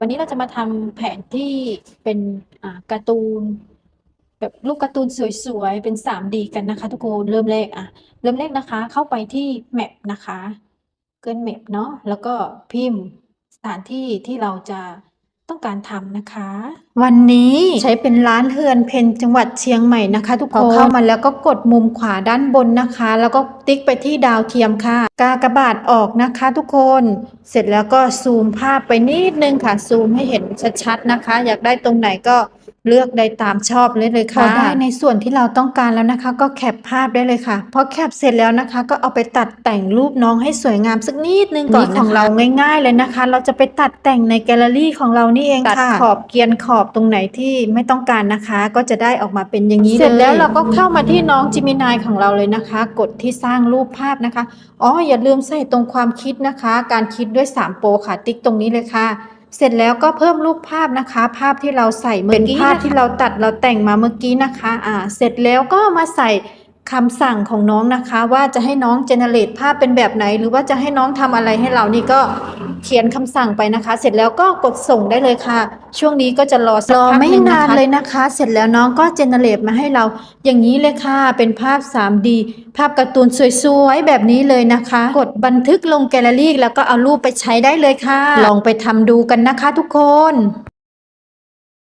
วันนี้เราจะมาทำแผนที่เป็นการ์ตูน แบบรูปการ์ตูนสวยๆ เป็น 3D กันนะคะ ทุกคนเริ่มแรกอะเริ่มแรกนะคะ เข้าไปที่ Map นะคะ Google Map เนาะแล้วก็พิมพ์สถานที่ที่เราจะ ต้องการทำนะคะ วันนี้ใช้เป็นร้านเฮือนเพนจังหวัดเชียงใหม่นะคะ ทุกคนพอเข้ามาแล้วก็กดมุมขวาด้านบนนะคะ แล้วก็ติ๊กไปที่ดาวเทียมค่ะ กากบาทออกนะคะ ทุกคนเสร็จแล้วก็ซูมภาพไปนิดนึงค่ะ ซูมให้เห็นชัดๆนะคะ อยากได้ตรงไหนก็ เลือกได้ตามชอบเลยเลยค่ะพอได้ในส่วนที่เราต้องการแล้วนะคะ ก็แคปภาพได้เลยค่ะพอแคปเสร็จแล้วนะคะ ก็เอาไปตัดแต่งรูปน้องให้สวยงามสักนิดนึงก่อนของเราง่าย ๆ เลยนะคะ เราจะไปตัดแต่งในแกลเลอรี่ของเรานี่เองค่ะตัดขอบเกรียนขอบตรงไหนที่ไม่ต้องการนะคะ ก็จะได้ออกมาเป็นอย่างนี้เสร็จแล้วเราก็เข้ามาที่น้องจิมินายของเราเลยนะคะ กดที่สร้างรูปภาพนะคะอ๋ออย่าลืมใส่ตรงความคิดนะคะ การคิดด้วย3โปรค่ะติ๊กตรงนี้เลยค่ะ เสร็จแล้วก็เพิ่มรูปภาพนะคะ ภาพที่เราใส่เมื่อกี้เป็นภาพที่เราตัดเราแต่งมาเมื่อกี้นะคะ อ่า เสร็จแล้วก็มาใส่ คำสั่งของน้องนะคะ ว่าจะให้น้องเจเนเรตภาพเป็นแบบไหน หรือว่าจะให้น้องทำอะไรให้เรานี่ก็เขียนคำสั่งไปนะคะ เสร็จแล้วก็กดส่งได้เลยค่ะ ช่วงนี้ก็จะรอสักพักไม่นานเลยนะคะ เสร็จแล้วน้องก็เจเนเรตมาให้เรา อย่างนี้เลยค่ะ เป็นภาพ 3D ภาพการ์ตูนสวยๆแบบนี้เลยนะคะ กดบันทึกลงแกลเลอรี่ แล้วก็เอารูปไปใช้ได้เลยค่ะ ลองไปทำดูกันนะคะทุกคน